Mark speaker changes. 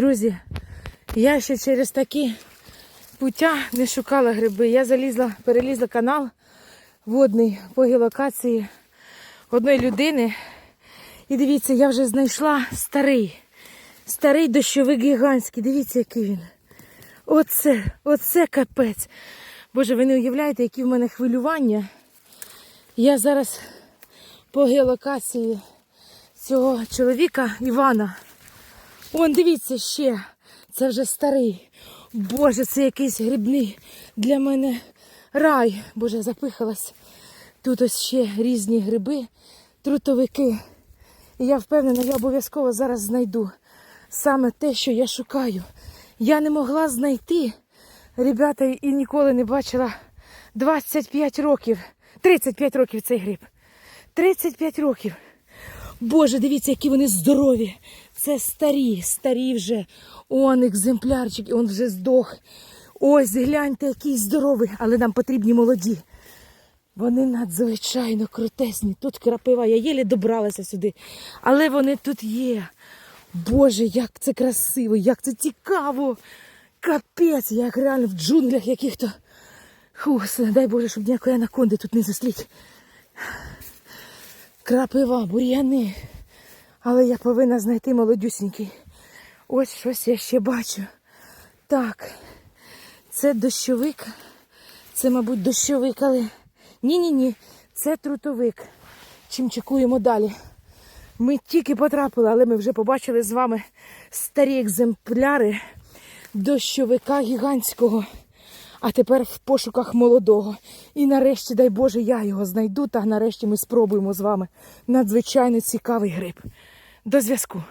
Speaker 1: Друзі, я ще через такі пуття не шукала гриби. Я залізла, перелізла канал водний по геолокації одної людини. І дивіться, я вже знайшла старий. Старий дощовик гігантський. Дивіться, який він. Оце, оце капець. Боже, ви не уявляєте, які в мене хвилювання. Я зараз по геолокації цього чоловіка Івана. Вон, дивіться ще. Це вже старий. Боже, це якийсь грибний для мене рай. Боже, запихалась. Тут ось ще різні гриби, трутовики. І я впевнена, я обов'язково зараз знайду саме те, що я шукаю. Я не могла знайти, ребята, і ніколи не бачила 25 років, 35 років цей гриб. 35 років. Боже, дивіться, які вони здорові. Це старі, старі вже. Он екземплярчик, і он вже здох. Ось, гляньте, який здоровий, але нам потрібні молоді. Вони надзвичайно крутесні. Тут крапива, я єлі добралася сюди. Але вони тут є. Боже, як це красиво, як це цікаво. Капець, як реально в джунглях яких-то. Фух, дай Боже, щоб ніякої анаконди тут не зустріть. Крапива, бур'яни. Але я повинна знайти молодюсінький. Ось щось я ще бачу. Так, це дощовик. Це, мабуть, дощовик, але. Ні-ні-ні, це трутовик. Чим чекуємо далі. Ми тільки потрапили, але ми вже побачили з вами старі екземпляри дощовика гігантського. А тепер в пошуках молодого. І нарешті, дай Боже, я його знайду, та нарешті ми спробуємо з вами надзвичайно цікавий гриб. До зв'язку.